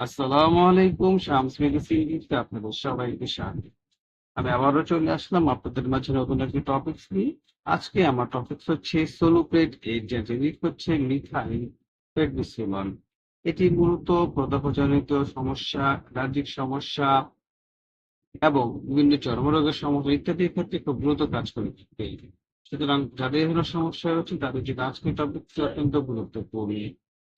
আসসালামু আলাইকুম, শামস মেডিসিনতে আপনাদের সবাইকে স্বাগত। আমি আবারও চলে আসলাম আপনাদের মাঝে নতুন একটি টপিকস নিয়ে। আজকে আমার টপিকস হচ্ছে সোলোপ্রেট এর জেনেরিক হচ্ছে মিথাইল প্রেডনিসোলন এটি মূলত প্রদাহজনিত সমস্যা অ্যালার্জিক সমস্যা এবং বিভিন্ন চর্মরোগের সমস্যা ইত্যাদির ক্ষেত্রে খুব দ্রুত কাজ করে সুতরাং যাদের ধরনের সমস্যা হচ্ছে তাদের জন্য আজকের টপিকটি অত্যন্ত গুরুত্বপূর্ণ।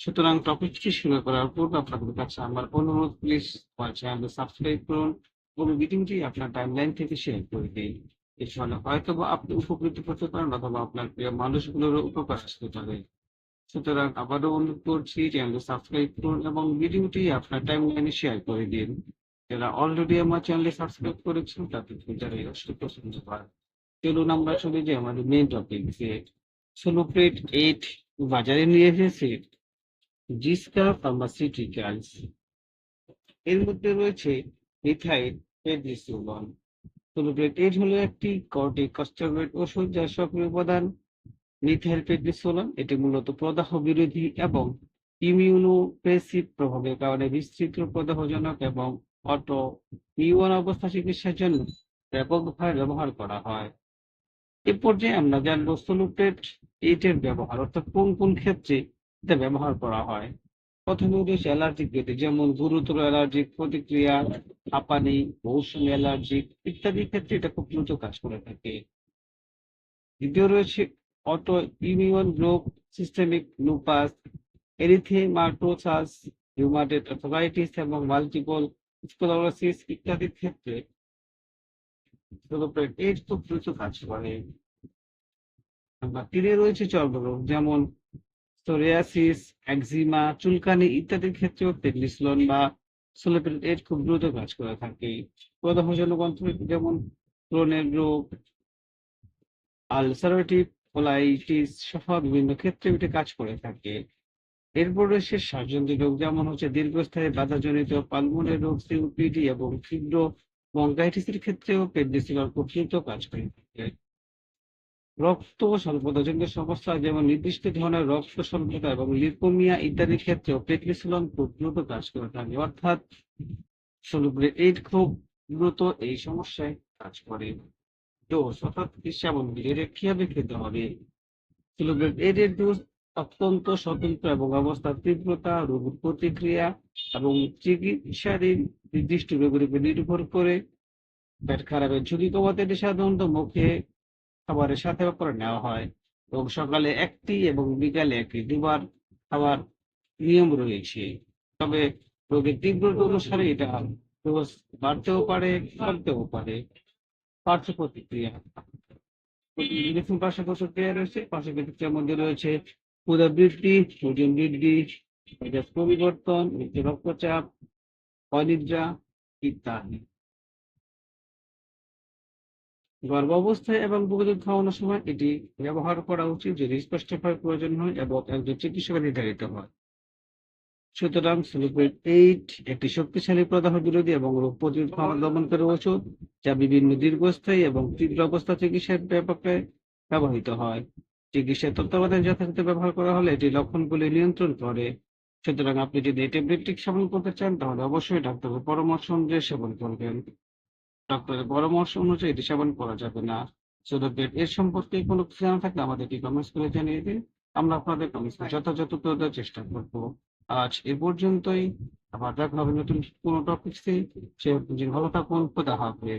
সুতরাং টপিকটি শুরু করার পূর্বে আপনাদের কাছে আমার অনুরোধ প্লিজ আমার চ্যানেল সাবস্ক্রাইব করুন এবং ভিডিওটি আপনার টাইমলাইন থেকে শেয়ার করে দিন। এর ফলে হয়তো আপনি উপকৃত হতে পারেন অথবা আপনার প্রিয় মানুষগুলোরও উপকার আসতে পারে। সুতরাং আবারও অনুরোধ করছি চ্যানেল সাবস্ক্রাইব করুন এবং ভিডিওটি আপনার টাইমলাইনে শেয়ার করে দিন। যারা অলরেডি আমার চ্যানেলে সাবস্ক্রাইব করেছেন, তাদের যারা পছন্দ করে চলুন আমরা চলে যাই আমাদের মেইন টপিক যে সোলোপ্রেট এইট বাজারে নিয়ে এসেছে। জিসকা ফার্মাসিউটিক্যালস। এর মধ্যে রয়েছে মিথাইল সোলোপ্রেট এইট হলো একটি কর্টিকস্টেরয়েড ওষুধ যার সক্রিয় উপাদান। মিথাইল পেডিসোলন এটি মূলত প্রদাহ বিরোধী এবং ইমিউনোপ্রেসিভ প্রভাবের কারণে বিস্তৃত প্রদাহজনক এবং অটো ইউন অবস্থা চিকিৎসার জন্য ব্যাপকভাবে ব্যবহার করা হয়। এ পর্যায়ে আমরা জানব সোলোপ্রেট এইটের ব্যবহার, অর্থাৎ কোন কোন ক্ষেত্রে এটা ব্যবহার করা হয়। প্রথমে রয়েছে অ্যালার্জিক গেটে যেমন গুরুতর অ্যালার্জিক প্রতিক্রিয়া, হাঁপানি, মৌসুমি অ্যালার্জিক ইত্যাদি ক্ষেত্রে এটা খুব দ্রুত কাজ করে থাকে। দ্বিতীয় রয়েছে auto immune group systemic lupus, erythematosus rheumatoid arthritis এবং মাল্টিপল স্কোলোসিস ইত্যাদির ক্ষেত্রে এইট খুব দ্রুত কাজ করে। তিনে রয়েছে চর্মরোগ, যেমন সোরিয়াসিস একজিমা চুলকানি ইত্যাদির ক্ষেত্রেও পেডনিসলন বা সোলোপ্রেট এইট খুব দ্রুত কাজ করে থাকে। প্রদাহজনক অন্তরিক যেমন ক্রোনের রোগ আলসারেটিভ কোলাইটিস সহ বিভিন্ন ক্ষেত্রে এটি কাজ করে থাকে। এরপর রয়েছে শ্বাসজনিত রোগ, যেমন হচ্ছে দীর্ঘস্থায়ী বাধাজনিত পালমোনের রোগ সিউপিডি এবং তীব্র বঙ্গাইটিসের ক্ষেত্রেও পেডনিসিলন খুব দ্রুত কাজ করে থাকে। রক্ত স্বল্পতাজনিত সমস্যা, যেমন নির্দিষ্ট ধরনের রক্ত স্বল্পতা এবং লিপোমিয়া ইত্যাদির ক্ষেত্রেও পেডনিসিলন খুব দ্রুত কাজ করে থাকে। অর্থাৎ সোলোপ্রেট এইট খুব দ্রুত এই সমস্যায় কাজ করে। ডোজ অর্থাৎ চিকিৎসাবন্ধী এটা কীভাবে খেতে হবে। সোলোপ্রেট এইট এর ডোজ অত্যন্ত স্বতন্ত্র এবং অবস্থার তীব্রতা রোগের প্রতিক্রিয়া এবং চিকিৎসাধীন নির্দিষ্ট রোগের উপর নির্ভর করে। পেট খারাপের ঝুঁকি কমাতে এটি সাধারণত মুখে খাবারের সাথে করে নেওয়া হয়। এবং সকালে একটি এবং বিকালে একটি দুবার খাবার নিয়ম রয়েছে। তবে রোগের তীব্রতা অনুসারে এটা ডোজ বাড়তেও পারে, কমতেও পারে। পার্শ্ব প্রতিক্রিয়া। পার্শ্ব প্রতিক্রিয়া রয়েছে। পার্শ্ব প্রতিক্রিয়ার মধ্যে রয়েছে রক্তচাপ, অনিদ্রা ইত্যাদি। গর্ভাবস্থায় এবং বুকের খাওয়ানোর সময় এটি ব্যবহার করা উচিত যদি স্পষ্টভাবে প্রয়োজন হয় এবং একজন চিকিৎসক নির্ধারিত হয়। সুতরাং সুলিকুইড এইট একটি শক্তিশালী প্রদাহ বিরোধী এবং রোগ প্রতিরোধ ক্ষমতা দমনকারী ওষুধ যা বিভিন্ন দীর্ঘস্থায়ী এবং তীব্র অবস্থা চিকিৎসার ব্যাপকে ব্যবহৃত হয়। চিকিৎসার তত্ত্বাবধানে যথাযথ ব্যবহার করা হলে এটি লক্ষণগুলি নিয়ন্ত্রণ করে। সুতরাং আপনি যদি এই ট্যাবলেটটি সেবন করতে চান, তাহলে অবশ্যই ডাক্তারের পরামর্শ অনুযায়ী সেবন করবেন। ডক্টরের পরামর্শ অনুযায়ী এটি সেবন করা যাবে না। সুতরাং এর সম্পর্কে কোনো কিছু জানা থাকলে আমাদেরকে কমেন্টস করে জানিয়ে দিন। আমরা আপনাদের কমেন্টস যথাযথ উত্তর দেওয়ার চেষ্টা করব। আজ এ পর্যন্তই। আবার দেখা হবে নতুন কোনো টপিক্সে সে ভালো থাকুন। খোদা হাফেজ।